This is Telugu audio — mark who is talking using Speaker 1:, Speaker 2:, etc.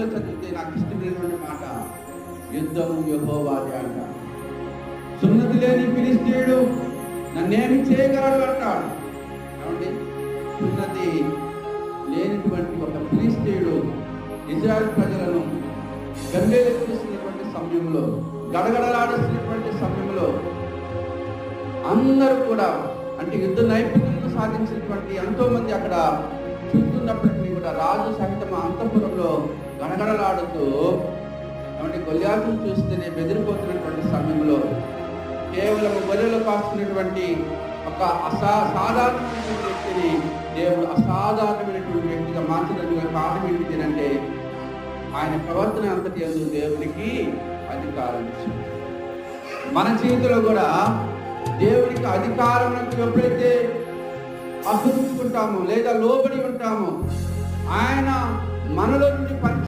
Speaker 1: బైబిల్లో చదివితే నాకు ఇష్టమైనటువంటి మాట యుద్ధము యహోవాది అంట. సున్నతి లేని ఫిలిస్తీయుడు నన్నేమి చేయగలడు అంటాడు. ఏమండి? సున్నతి లేనిటువంటి ఒక ఫిలిస్తీయుడు ఇజ్రాయల్ ప్రజలను గంభీరెత్తిస్తున్నటువంటి సమయంలో గడగడలాడిస్తున్నటువంటి సమయంలో అందరూ కూడా అంటే యుద్ధ నైపుణ్యం సాధించినటువంటి ఎంతో మంది అక్కడ చూస్తున్నప్పటికీ కూడా రాజు గడగడలాడుతూ ఏమంటే గొల్యాసులు చూస్తేనే బెదిరిపోతున్నటువంటి సమయంలో కేవలం గొర్రెలు కాస్తున్నటువంటి ఒక అసా వ్యక్తిని దేవుడు అసాధారణమైనటువంటి వ్యక్తిగా మార్చడానికి కారణం ఏంటిది అంటే ఆయన ప్రవర్తన అంతటి అందు దేవునికి అధికారం మన జీవితంలో కూడా దేవుడికి అధికారం ఎప్పుడైతే అసహించుకుంటాము లేదా లోబడి ఉంటాము ఆయన మనలో నుండి పని